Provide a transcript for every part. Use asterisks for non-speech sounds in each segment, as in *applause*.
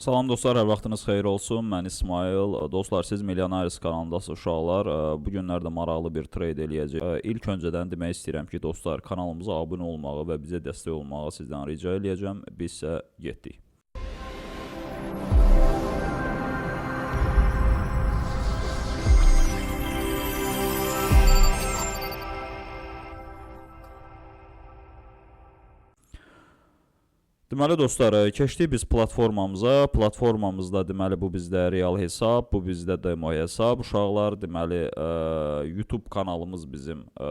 Salam dostlar, hər vaxtınız xeyir olsun. Mən İsmail. Dostlar, siz Millionaires kanalındasınız uşaqlar. Bu günlərdə maraqlı bir trade eləyəcək. İlk öncədən demək istəyirəm ki, dostlar, kanalımıza abunə olmağı və bizə dəstək olmağı sizdən rica eləyəcəm. Biz isə getdik. Deməli dostlar, e, keçdik biz platformamıza. Platformamızda deməli bu bizdə real hesab, bu bizdə demo hesab. Uşaqlar deməli ə, YouTube kanalımız bizim ə,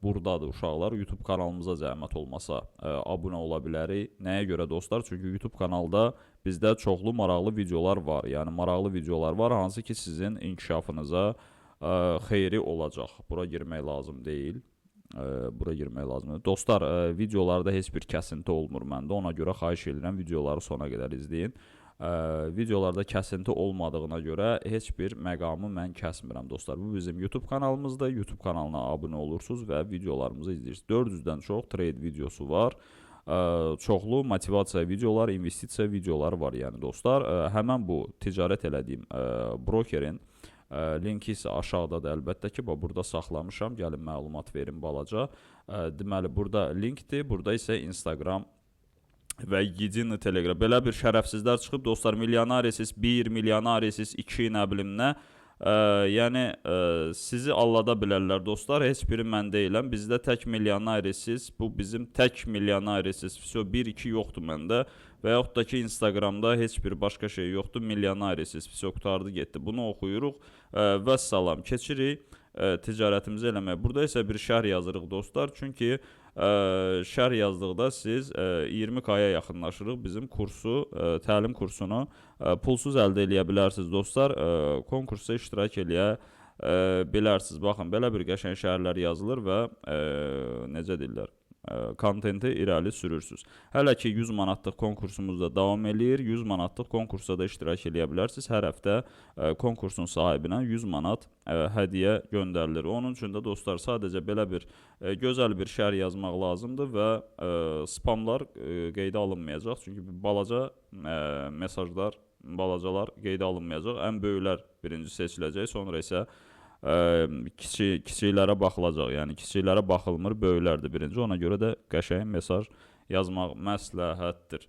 burdadır uşaqlar. YouTube kanalımıza zəhmət olmasa ə, abunə ola bilərik. Nəyə görə dostlar? Çünki YouTube kanalda bizdə çoxlu maraqlı videolar var. Yəni maraqlı videolar var, hansı ki sizin inkişafınıza ə, xeyri olacaq. Bura girmək lazım deyil bura girmək lazımdır. Dostlar, videolarda heç bir kəsinti olmur məndə. Ona görə xahiş edirəm videoları sona qədər izləyin. Videolarda kəsinti olmadığına görə heç bir məqamı mən kəsmirəm dostlar. Bu bizim YouTube kanalımızdır. YouTube kanalına abunə olursunuz və videolarımızı izləyirsiniz. 400-dən çox trade videosu var. Çoxlu motivasiya videolar, investisiya videoları var, yəni dostlar. Ə, həmən bu ticarət elədiyim brokerin linki isə aşağıdadır əlbəttə ki, bax burada saxlamışam. Gəlin məlumat verim balaca. Deməli burada linkdir, burada isə Instagram və Yedin Telegram. Belə bir şərəfsizlər çıxıb dostlar, milyonarisiz 1, milyonarisiz 2, nə bilim nə. Ə, yəni ə, sizi allada bilərlər dostlar. Heç biri mən deyiləm. Bizdə tək milyonarisiz, bu bizim tək milyonarisiz. Vəsə 1 2 yoxdur məndə və yaxud da ki Instagramda heç bir başqa şey yoxdur. Milyonarisiz. Vəsə qurtardı getdi. Bunu oxuyuruq və salam keçirik ə, ticarətimizi eləməyə. Burada isə bir şərh yazırıq dostlar. Çünki ə, şərh yazdıqda siz ə, 20k-ya yaxınlaşırıq bizim kursu, ə, təlim kursunu ə, pulsuz əldə eləyə bilərsiniz dostlar. Ə, konkursda iştirak eləyə ə, bilərsiniz. Baxın, belə bir qəşəng şəhərlər yazılır və ə, necə deyirlər? Ə, kontenti irəli sürürsüz. Hələ ki 100 manatlıq konkursumuz da davam eləyir. 100 manatlıq konkursda da iştirak eləyə bilərsiniz. Hər həftə ə, konkursun sahibinə 100 manat ə, hədiyyə göndərilir. Onun üçün də dostlar sadəcə belə bir gözəl bir şərh yazmaq lazımdır və spamlar qeydə alınmayacaq. Çünki balaca mesajlar, balacalar qeydə alınmayacaq. Ən böyüklər birinci seçiləcək, sonra isə kiçik kiçiklərə baxılacaq. Yəni kiçiklərə baxılmır, böyüklərdir birinci. Ona görə də qəşəng mesaj yazmaq məsləhətdir.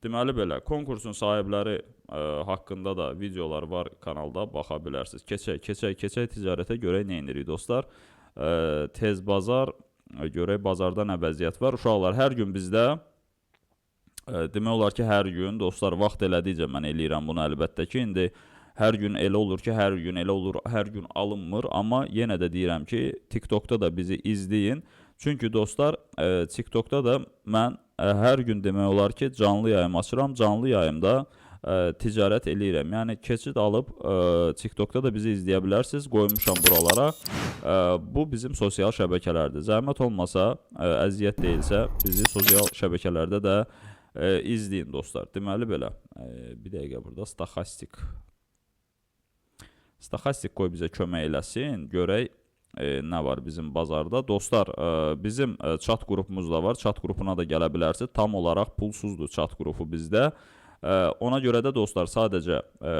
Deməli belə, konkursun sahibləri ə, haqqında da videolar var kanalda, baxa bilərsiniz. Keçək, keçək, keçək ticarətə görək nə edirik dostlar. Ə, tez bazar ə, görək bazarda nə vəziyyət var. Uşaqlar hər gün bizdə ə, demək olar ki, hər gün dostlar vaxt elədikcə mən eləyirəm bunu əlbəttə ki, indi hər gün elə olur ki, hər gün elə olur, hər gün alınmır, amma yenə də deyirəm ki, TikTokda da bizi izləyin. Çünki dostlar, ə, TikTokda da mən ə, hər gün demək olar ki, canlı yayım açıram. Canlı yayımda ə, ticarət eləyirəm. Yəni keçid alıb ə, TikTokda da bizi izləyə bilərsiniz. Qoymuşam buralara. Ə, bu bizim sosial şəbəkələrdir. Zəhmət olmasa, ə, əziyyət deyilsə, bizi sosial şəbəkələrdə də ə, izləyin dostlar. Deməli belə. Ə, bir dəqiqə burada staxastik Staxastik qoy bizə kömək eləsin. Görək e, nə var bizim bazarda. Dostlar, e, bizim e, chat qrupumuz da var. Chat qrupuna da gələ bilərsiniz. Tam olaraq pulsuzdur chat qrupu bizdə. E, ona görə də dostlar, sadəcə e,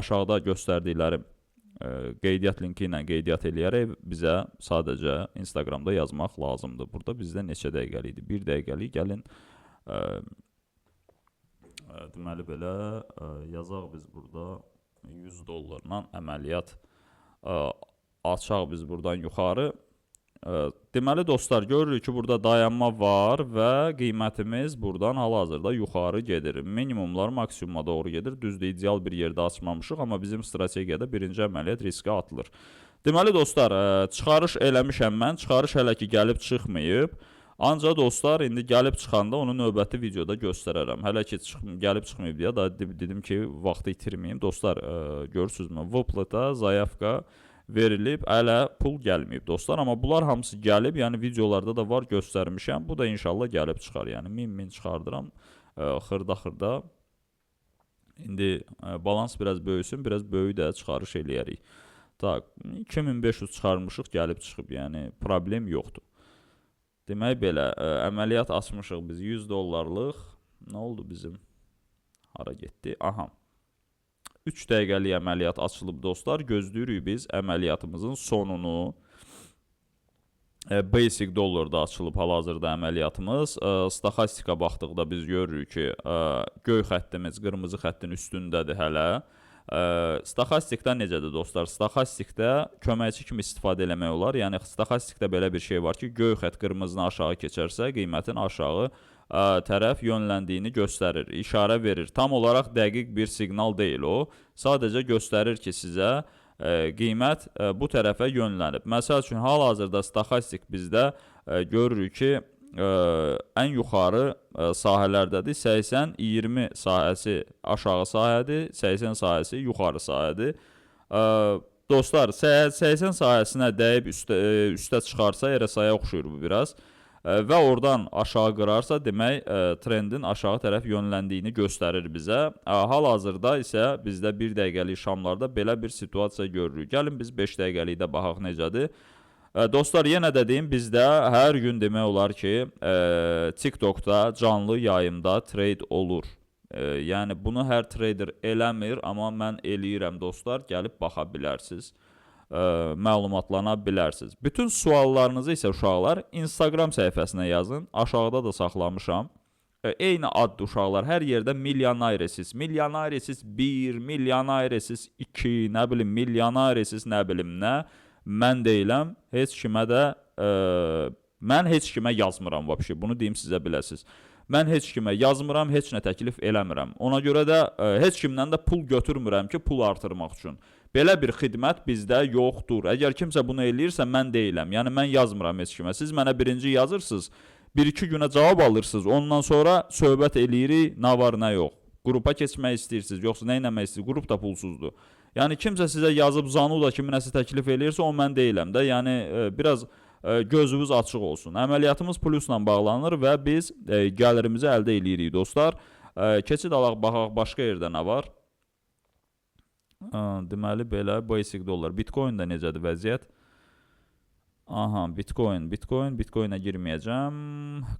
aşağıda göstərdiklərim e, qeydiyyat linki ilə qeydiyyat eləyərək bizə sadəcə Instagramda yazmaq lazımdır. Burada bizdə neçə dəqiqəlikdir? 1 dəqiqəlik gəlin e, e, deməli belə e, yazaq biz burada 100 dollarla əməliyyat ə, açaq biz buradan yuxarı. Ə, deməli dostlar, görürük ki, burada dayanma var və qiymətimiz buradan hal-hazırda yuxarı gedir. Minimumlar maksimuma doğru gedir. Düzdür, ideal bir yerdə açmamışıq, amma bizim strategiyada birinci əməliyyat riskə atılır. Deməli dostlar, ə, çıxarış eləmişəm mən. Çıxarış hələ ki gəlib çıxmayıb. Ancaq dostlar, indi gəlib çıxanda onu növbəti videoda göstərərəm. Hələ ki çıx gəlib çıxmayıb deyə da dedim ki, vaxtı itirməyim. Dostlar, ə, görürsüzmü? Vopla-da zayavka verilib, hələ pul gəlməyib dostlar, amma bunlar hamısı gəlib, yəni videolarda da var göstərmişəm. Bu da inşallah gəlib çıxar. Yəni 1000-1000 çıxardıram xırda-xırda. İndi ə, balans biraz böyüsün, biraz böyük də çıxarış eləyərik. Tak, 2500 çıxarmışıq, gəlib çıxıb, yəni problem yoxdur. Demək belə, ə, əməliyyat açmışıq biz 100 dollarlıq. Nə oldu bizim? hara getdi? Aha. 3 dəqiqəlik əməliyyat açılıb dostlar. Gözləyirik biz əməliyyatımızın sonunu. E, Basic dollarda açılıb hal-hazırda əməliyyatımız. E, Staxastika baxdıqda biz görürük ki, e, göy xəttimiz qırmızı xəttin üstündədir hələ. Staxastikdə necədir dostlar? Staxastikdə köməkçi kimi istifadə eləmək olar. Yəni staxastikdə belə bir şey var ki, göy xətt qırmızını aşağı keçərsə, qiymətin aşağı ə, tərəf yönləndiyini göstərir, işarə verir. Tam olaraq dəqiq bir siqnal deyil o. Sadəcə göstərir ki, sizə ə, qiymət ə, bu tərəfə yönlənib. Məsəl üçün hal-hazırda staxastik bizdə ə, görürük ki, ə, ən yuxarı ə, sahələrdədir. 80-20 sahəsi aşağı sahədir, 80 sahəsi yuxarı sahədir. Ə, dostlar, 80 sahəsinə dəyib üstə ə, üstə çıxarsa RSI-yə oxşuyur bu biraz. Ə, və oradan aşağı qırarsa, demək ə, trendin aşağı tərəf yönləndiyini göstərir bizə. Hal-hazırda isə bizdə 1 dəqiqəlik şamlarda belə bir situasiya görürük. Gəlin biz 5 dəqiqəlikdə baxaq necədir. Dostlar, yenə də deyim, bizdə hər gün demək olar ki, ə, TikTokda canlı yayımda trade olur. Ə, yəni bunu hər trader eləmir, amma mən eləyirəm dostlar, gəlib baxa bilərsiniz ə, məlumatlana bilərsiniz. Bütün suallarınızı isə uşaqlar Instagram səhifəsinə yazın. Aşağıda da saxlamışam. Ə, eyni adlı uşaqlar hər yerdə milyonayresis, milyonayresis 1, milyonayresis 2, nə bilim milyonayresis nə bilim nə. Mən deyiləm, heç kimə də ə, mən heç kimə yazmıram vəbşi. Bunu deyim sizə biləsiniz. Mən heç kimə yazmıram, heç nə təklif eləmirəm. Ona görə də ə, heç kimdən də pul götürmürəm ki, pul artırmaq üçün. Belə bir xidmət bizdə yoxdur. Əgər kimsə bunu eləyirsə, mən deyiləm. Yəni mən yazmıram heç kimə. Siz mənə birinci yazırsınız, 1-2 günə cavab alırsınız. Ondan sonra söhbət eləyirik, nə var, nə yox. Qrupa keçmək istəyirsiniz, yoxsa nə etmək istəyirsiniz? Qrup da pulsuzdur. Yəni kimsə sizə yazıb Zanuda kimi nəsə təklif eləyirsə, o mən deyiləm də. Yəni e, biraz e, gözünüz açıq olsun. Əməliyyatımız plusla bağlanır və biz e, gəlirimizi əldə eləyirik dostlar. E, keçid alaq baxaq başqa yerdə nə var? Ha, deməli belə basic dollar. Bitcoin-də necədir vəziyyət? Aha, Bitcoin, Bitcoin, Bitcoin-ə girməyəcəm.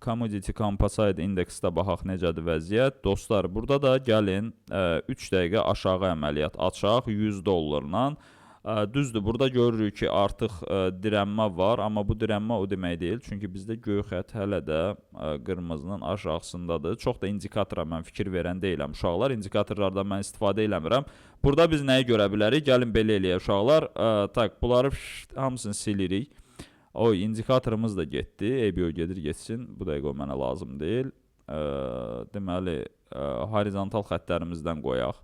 Commodity Composite Index-də baxaq necədir vəziyyət. Dostlar, burada da gəlin 3 dəqiqə aşağı əməliyyat açaq 100 dollarla. Ə, Düzdür, burada görürük ki, artıq ə, dirənmə var, amma bu dirənmə o demək deyil, çünki bizdə göy xətt hələ də qırmızının aşağısındadır. Çox da indikatora mən fikir verən deyiləm uşaqlar. İndikatorlardan mən istifadə eləmirəm. Burada biz nəyi görə bilərik? Gəlin belə eləyək uşaqlar. Tak, bunları hamısını silirik. Oy, indikatorumuz da getdi. ABO gedir, getsin. Bu dəqiqə o mənə lazım deyil. Ə, deməli, ə, horizontal xəttlərimizdən qoyaq.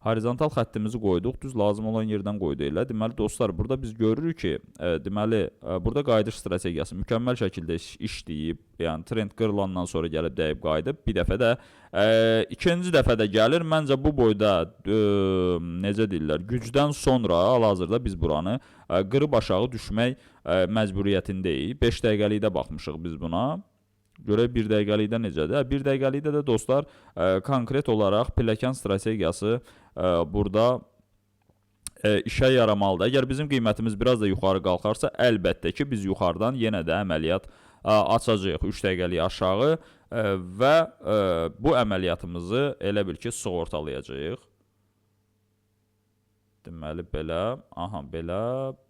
Horizontal xəttimizi qoyduq, düz lazım olan yerdən qoydu elə. Deməli dostlar, burada biz görürük ki, ə, deməli, ə, burada qayıdış strategiyası mükəmməl şəkildə iş, işləyib, yəni trend qırılandan sonra gəlib dəyib qayıdıb. Bir dəfə də ə, ikinci dəfə də gəlir. Məncə bu boyda ə, necə deyirlər, gücdən sonra hal-hazırda biz buranı ə, qırıb aşağı düşmək ə, məcburiyyətindəyik. 5 dəqiqəlikdə baxmışıq biz buna. Görək 1 dəqiqəlikdə necədir? 1 dəqiqəlikdə də dostlar, ə, konkret olaraq pilləkən strategiyası ə, burada ə, işə yaramalıdır. Əgər bizim qiymətimiz biraz da yuxarı qalxarsa, əlbəttə ki, biz yuxarıdan yenə də əməliyyat ə, açacağıq 3 dəqiqəlik aşağı ə, və ə, bu əməliyyatımızı elə bil ki, sığortalayacağıq. Deməli belə, aha belə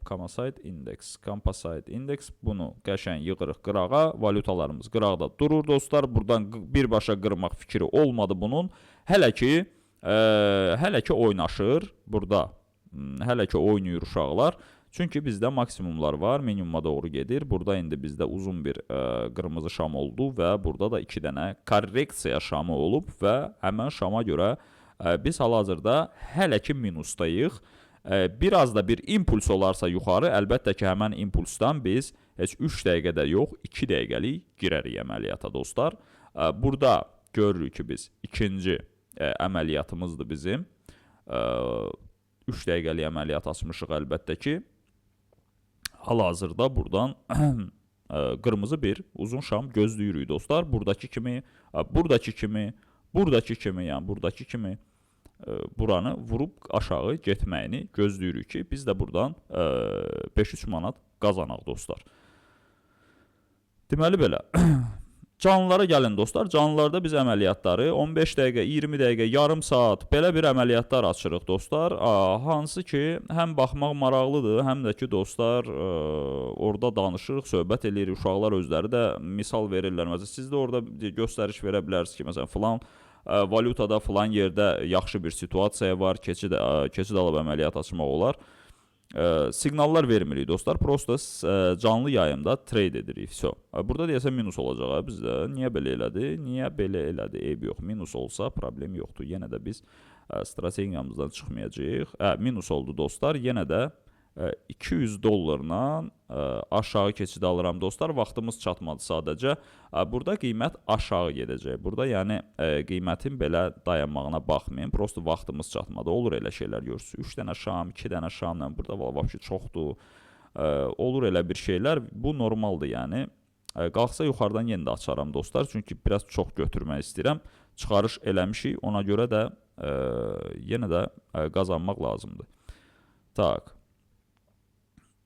Composite Index, Composite Index bunu qəşəng yığırıq qırağa, valyutalarımız qıraqda durur dostlar. Burdan birbaşa qırmaq fikri olmadı bunun. Hələ ki, ə, hələ ki oynaşır burada. Hələ ki oynayır uşaqlar. Çünki bizdə maksimumlar var, minimuma doğru gedir. Burada indi bizdə uzun bir ə, qırmızı şam oldu və burada da 2 dənə korreksiya şamı olub və həmin şama görə ə, biz hal-hazırda hələ ki minusdayıq. Ə, biraz da bir impuls olarsa yuxarı, əlbəttə ki, həmin impulsdan biz heç 3 dəqiqədə yox, 2 dəqiqəlik girərik əməliyyata dostlar. Burada görürük ki, biz ikinci əməliyyatımızdır bizim. Ə, 3 dəqiqəlik əməliyyat açmışıq əlbəttə ki. Hal-hazırda burdan *clears throat* qırmızı bir uzun şam gözləyirik dostlar. Buradakı kimi, ə, buradakı kimi, buradakı kimi, yəni buradakı kimi buranı vurub aşağı getməyini gözləyirik ki, biz də burdan 5-3 manat qazanaq dostlar. Deməli belə. *clears throat* Canlılara gəlin dostlar. Canlılarda biz əməliyyatları 15 dəqiqə, 20 dəqiqə, yarım saat belə bir əməliyyatlar açırıq dostlar. Hansı ki, həm baxmaq maraqlıdır, həm də ki dostlar, ə, orada danışırıq, söhbət eləyirik. Uşaqlar özləri də misal verirlər. Məsələn, siz də orada göstəriş verə bilərsiniz ki, məsələn, filan valyutada filan yerdə yaxşı bir situasiya var, keçid keçid alıb əməliyyat açmaq olar. Ə, siqnallar vermirik dostlar. Prosta ə, canlı yayımda trade edirik. Vso. Burada deyəsən minus olacaq ha bizdə. Niyə belə elədi? Niyə belə elədi? Eyb yox. Minus olsa problem yoxdur. Yenə də biz ə, strategiyamızdan çıxmayacağıq. Hə, minus oldu dostlar. Yenə də ə, 200 dollarla aşağı keçid alıram dostlar. Vaxtımız çatmadı sadəcə. Burada qiymət aşağı gedəcək. Burada yəni qiymətin belə dayanmağına baxmayın. Prosta vaxtımız çatmadı. Olur elə şeylər görürsüz. 3 dənə şam, 2 dənə şamla burada valla çoxdur. Ə, olur elə bir şeylər. Bu normaldır yəni. Qalxsa yuxarıdan yenə də açaram dostlar. Çünki biraz çox götürmək istəyirəm. Çıxarış eləmişik. Ona görə də yenə də qazanmaq lazımdır. Tak.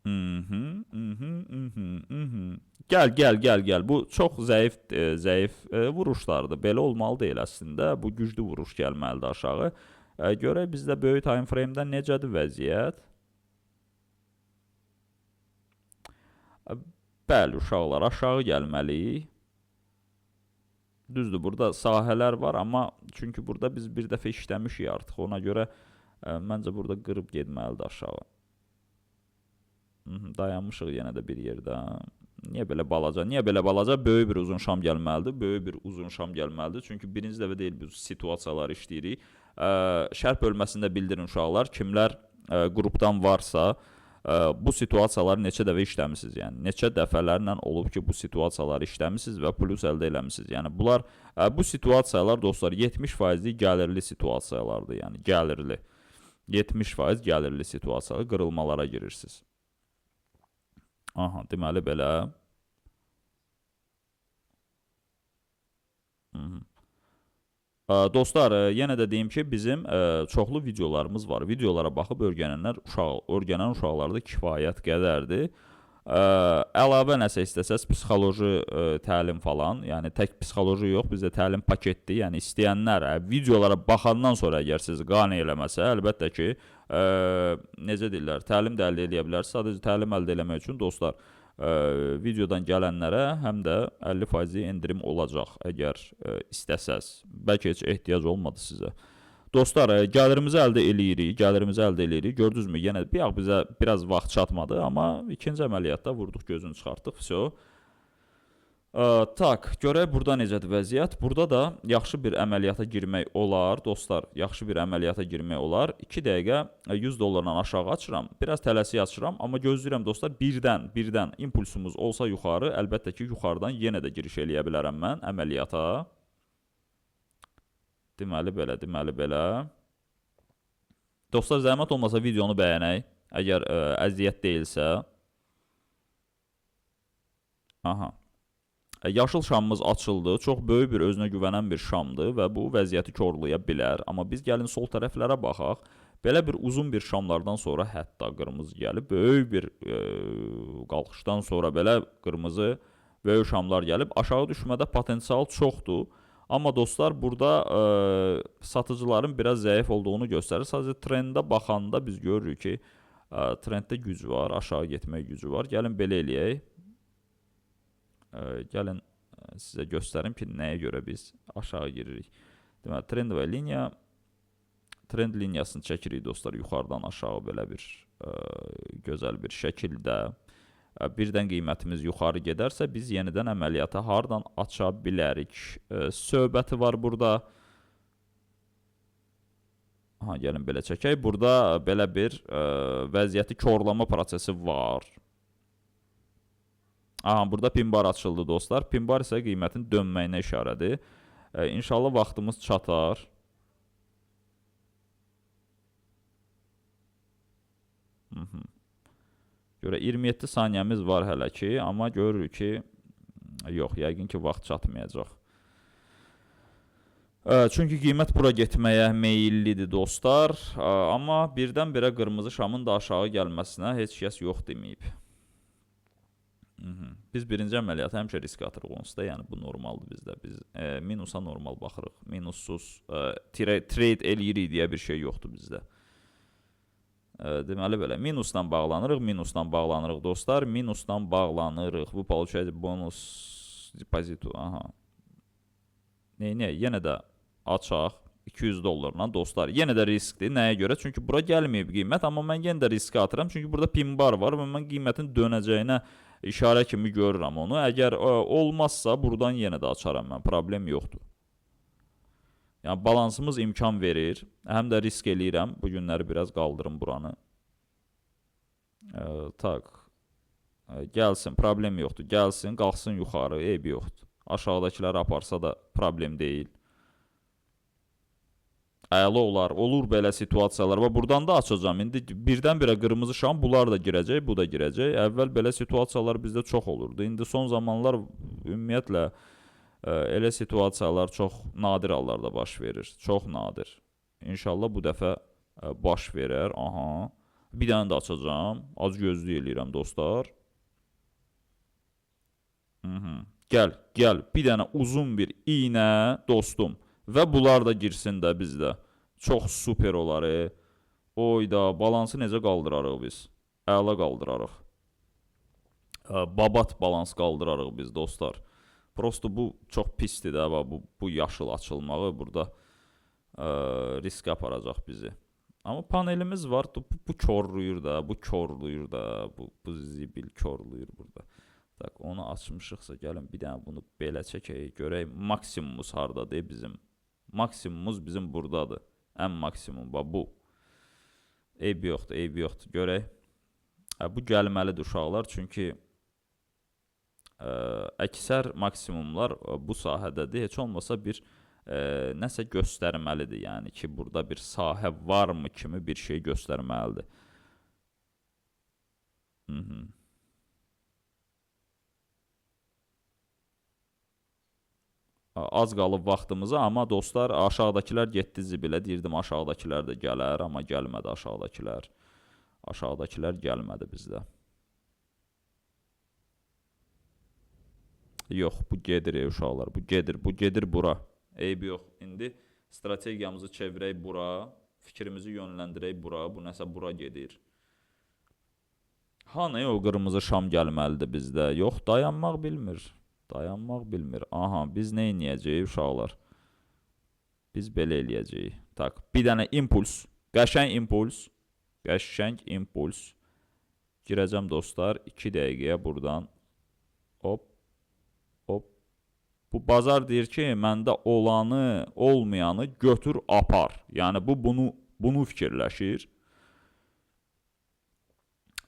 Mhm, mhm, mhm, mhm. Gəl, gəl, gəl, gəl. Bu çox zəif, e, zəif e, vuruşlardır. Belə olmalı deyil əslində. Bu güclü vuruş gəlməlidir aşağı. E, görək bizdə böyük time frame-də necədir vəziyyət? E, Bəli, uşaqlar, aşağı gəlməliyik. Düzdür, burada sahələr var, amma çünki burada biz bir dəfə işləmişik artıq. Ona görə e, məncə burada qırıb getməlidir aşağı. Mhm, Dayanmışıq yenə də bir yerdə. Niyə belə balaca? Niyə belə balaca? Böyük bir uzun şam gəlməlidir. Böyük bir uzun şam gəlməlidir. Çünki birinci dəfə deyil biz situasiyalar işləyirik. Şərh bölməsində bildirin uşaqlar, kimlər qrupdan varsa, bu situasiyaları neçə dəfə işləmisiniz? Yəni neçə dəfələrlə olub ki, bu situasiyaları işləmisiniz və plus əldə eləmisiniz? Yəni bunlar bu situasiyalar dostlar 70% gəlirli situasiyalardır. Yəni gəlirli. 70% gəlirli situasiyalar qırılmalara girirsiniz. Aha, deməli belə. Mhm. Dostlar, ə, yenə də deyim ki, bizim ə, çoxlu videolarımız var. Videolara baxıb öyrənənlər uşaq, öyrənən uşaqlarda kifayət qədərdir. Ə, əlavə nəsə istəsəz psixoloji ə, təlim falan, yəni tək psixoloji yox, bizdə təlim paketdir. Yəni istəyənlər ə, videolara baxandan sonra əgər siz qane eləməsə, əlbəttə ki, ə, necə deyirlər, təlim də əldə edə bilərsiniz. Sadəcə təlim əldə etmək üçün dostlar, ə, videodan gələnlərə həm də 50% endirim olacaq əgər ə, istəsəz. Bəlkə heç ehtiyac olmadı sizə. Dostlar, ə, gəlirimizi əldə eləyirik, gəlirimizi əldə eləyirik. Gördünüzmü? Yenə bir bizə biraz vaxt çatmadı, amma ikinci əməliyyatda vurduq, gözünü çıxartdıq. Vso. Ə, tak, görək burada necədir vəziyyət. Burada da yaxşı bir əməliyyata girmək olar, dostlar. Yaxşı bir əməliyyata girmək olar. 2 dəqiqə ə, 100 dollardan aşağı açıram. Biraz tələsik açıram, amma gözləyirəm dostlar, birdən, birdən impulsumuz olsa yuxarı, əlbəttə ki, yuxarıdan yenə də giriş eləyə bilərəm mən əməliyyata. Deməli belə, deməli belə. Dostlar, zəhmət olmasa videonu bəyənək, əgər ə, əziyyət deyilsə. Aha. Ə, Yaşıl şamımız açıldı. Çox böyük bir özünə güvənən bir şamdır və bu vəziyyəti korlaya bilər. Amma biz gəlin sol tərəflərə baxaq. Belə bir uzun bir şamlardan sonra hətta qırmızı gəlib, böyük bir e, qalxışdan sonra belə qırmızı böyük şamlar gəlib. Aşağı düşmədə potensial çoxdur. Amma dostlar burada e, satıcıların biraz zəif olduğunu göstərir. Sadəcə trendə baxanda biz görürük ki, e, trenddə güc var, aşağı getmək gücü var. Gəlin belə eləyək. Ə, gəlin ə, sizə göstərim ki, nəyə görə biz aşağı giririk. Deməli, trend və liniya trend liniyasını çəkirik dostlar yuxarıdan aşağı belə bir ə, gözəl bir şəkildə. Ə, birdən qiymətimiz yuxarı gedərsə biz yenidən əməliyyata hardan aça bilərik? Ə, söhbəti var burada. Aha, gəlin belə çəkək. Burada belə bir ə, vəziyyəti korlama prosesi var. Aha, burada pin bar açıldı dostlar. Pin bar isə qiymətin dönməyinə işarədir. E, inşallah vaxtımız çatar. Mhm. Görə 27 saniyəmiz var hələ ki, amma görürük ki, yox, yəqin ki, vaxt çatmayacaq. Çünki qiymət bura getməyə meyillidir dostlar, amma birdən-birə qırmızı şamın da aşağı gəlməsinə heç kəs yox deməyib. Biz birinci əməliyyatı həmişə risk atırıq onsuz da, yəni bu normaldır bizdə. Biz e, minusa normal baxırıq. Minussuz e, trade eləyirik deyə bir şey yoxdur bizdə. E, deməli belə minusla bağlanırıq, minusla bağlanırıq dostlar, minusla bağlanırıq. Bu получается bonus depozitu. Aha. Neynə? Yenə də açaq 200 dollarla dostlar. Yenə də riskdir. Nəyə görə? Çünki bura gəlməyib qiymət, amma mən yenə də riskə atıram. Çünki burada pin bar var və mən qiymətin dönəcəyinə işarə kimi görürəm onu. Əgər ə, olmazsa burdan yenə də açaram mən. Problem yoxdur. Yəni balansımız imkan verir. Həm də risk eləyirəm. Bu günləri biraz qaldırım buranı. Ə, tak. Ə, gəlsin, problem yoxdur. Gəlsin, qalxsın yuxarı, eybi yoxdur. Aşağıdakıları aparsa da problem deyil. Əla olar. Olur belə situasiyalar və burdan da açacağam. İndi birdən-birə qırmızı şam bunlar da girəcək, bu da girəcək. Əvvəl belə situasiyalar bizdə çox olurdu. İndi son zamanlar ümumiyyətlə ə, elə situasiyalar çox nadir hallarda baş verir. Çox nadir. İnşallah bu dəfə baş verər. Aha. Bir dənə də açacağam. Az gözlük eləyirəm dostlar. Mhm. Gəl, gəl. Bir dənə uzun bir iynə dostum. Və bunlar da girsin də bizdə. Çox super olar. E. Oyda, balansı necə qaldırarıq biz? Əla qaldırarıq. Babat balans qaldırarıq biz dostlar. Prosto bu çox pisdir də və bu bu yaşıl açılmağı burada ə, risk aparacaq bizi. Amma panelimiz var. Bu, bu korluyur da, bu korluyur da, bu bu zibil korluyur burada. Tak, onu açmışıqsa gəlin bir dənə bunu belə çəkək, görək maksimumumuz hardadır bizim. Maksimumumuz bizim burdadır. Ən maksimum bax bu. Eybi yoxdur, eybi yoxdur. Görək. Hə, bu gəlməlidir uşaqlar, çünki ə, əksər maksimumlar bu sahədədir. Heç olmasa bir ə, nəsə göstərməlidir. Yəni ki, burada bir sahə varmı kimi bir şey göstərməlidir. Mhm. Az qalıb vaxtımıza, amma dostlar, aşağıdakılar getdi zibilə. Deyirdim aşağıdakılar da gələr, amma gəlmədi aşağıdakılar. Aşağıdakılar gəlmədi bizdə. Yox, bu gedir ey uşaqlar. Bu gedir, bu gedir bura. Eybi yox. İndi strategiyamızı çevirək bura, fikrimizi yönləndirək bura. Bu nəsə bura gedir. Hani o qırmızı şam gəlməlidir bizdə? Yox, dayanmaq bilmir. Dayanmaq bilmir. Aha, biz nə edəcəyik uşaqlar? Biz belə eləyəcəyik. Tak, bir dənə impuls, qəşəng impuls, qəşəng impuls. Girəcəm dostlar 2 dəqiqəyə burdan. Hop. Bu bazar deyir ki, məndə olanı, olmayanı götür, apar. Yəni bu bunu bunu fikirləşir.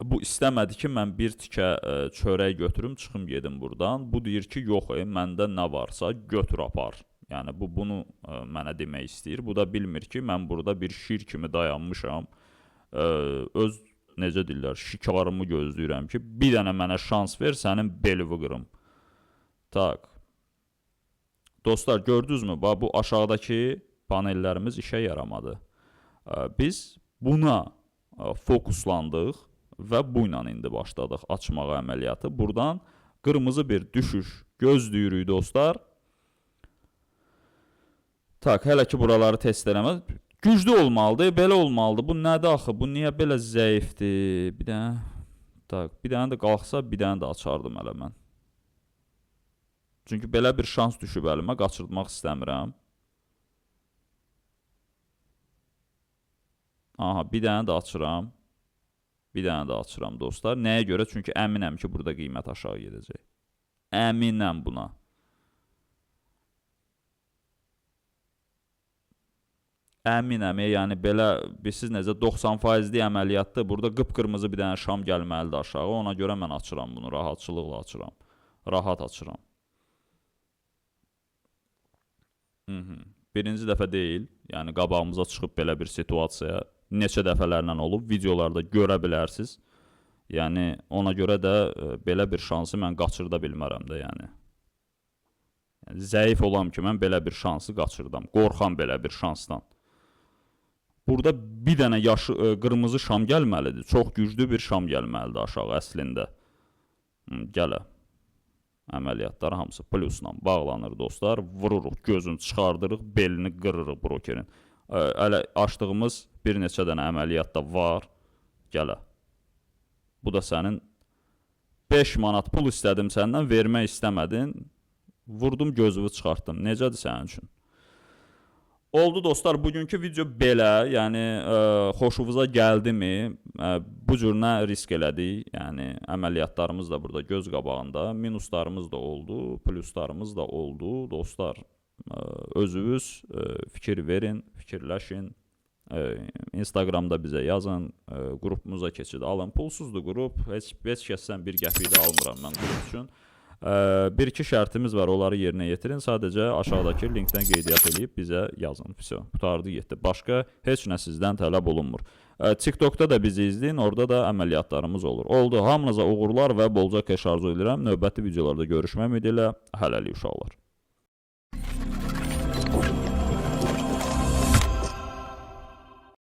Bu istəmədi ki, mən bir tikə ə, çörək götürüm, çıxım gedim burdan. Bu deyir ki, yox, e, məndə nə varsa götür apar. Yəni bu bunu ə, mənə demək istəyir. Bu da bilmir ki, mən burada bir şir kimi dayanmışam. Ə, öz necə deyirlər, şikarımı gözləyirəm ki, bir dənə mənə şans ver, sənin belini qırım. Tak. Dostlar, gördünüzmü? Bax bu aşağıdakı panellərimiz işə yaramadı. Biz buna fokuslandıq və bu ilə indi başladıq açmağa əməliyyatı. Burdan qırmızı bir düşüş gözləyirik dostlar. Tak, hələ ki buraları test eləmə. Güclü olmalıdır, belə olmalıdır. Bu nədir axı? Bu niyə belə zəifdir? Bir dənə tak, bir dənə də qalxsa, bir dənə də açardım hələ mən. Çünki belə bir şans düşüb əlimə, qaçırtmaq istəmirəm. Aha, bir dənə də açıram. Bir dənə də açıram dostlar. Nəyə görə? Çünki əminəm ki, burada qiymət aşağı gedəcək. Əminəm buna. Əminəm, e, yəni belə bilirsiniz necə 90%lik əməliyyatdır. Burada qıpqırmızı bir dənə şam gəlməlidir aşağı. Ona görə mən açıram bunu, rahatçılıqla açıram. Rahat açıram. Mhm. Birinci dəfə deyil. Yəni qabağımıza çıxıb belə bir situasiya neçə dəfələrlə olub, videolarda görə bilərsiniz. Yəni ona görə də ə, belə bir şansı mən qaçırda bilmərəm də, yəni. Yəni zəif olam ki, mən belə bir şansı qaçırdım. Qorxam belə bir şansdan. Burada bir dənə yaşı ə, qırmızı şam gəlməlidir. Çox güclü bir şam gəlməlidir aşağı əslində. Gələ. Əməliyyatlar hamısı plusla bağlanır dostlar. Vururuq, gözünü çıxardırıq, belini qırırıq brokerin. Ə, Hələ açdığımız bir neçə dənə əməliyyat da var. Gələ. Bu da sənin 5 manat pul istədim səndən, vermək istəmədin. Vurdum gözünü çıxartdım. Necədir sənin üçün? Oldu dostlar, bugünkü video belə, yəni ə, xoşunuza gəldimi? Ə, bu cür nə risk elədik? Yəni əməliyyatlarımız da burada göz qabağında, minuslarımız da oldu, pluslarımız da oldu. Dostlar, ə, özünüz ə, fikir verin, fikirləşin. Ə, Instagramda bizə yazın, ə, qrupumuza keçid alın. Pulsuzdur qrup, heç heç kəsdən bir qəpik də almıram mən qrup üçün. Ə, bir iki şərtimiz var, onları yerinə yetirin. Sadəcə aşağıdakı linkdən qeydiyyat edib bizə yazın. Vəsə, qutardı getdi. Başqa heç nə sizdən tələb olunmur. TikTokda da bizi izləyin, orada da əməliyyatlarımız olur. Oldu. Hamınıza uğurlar və bolca keş arzu edirəm. Növbəti videolarda görüşmək ümidi ilə hələlik uşaqlar.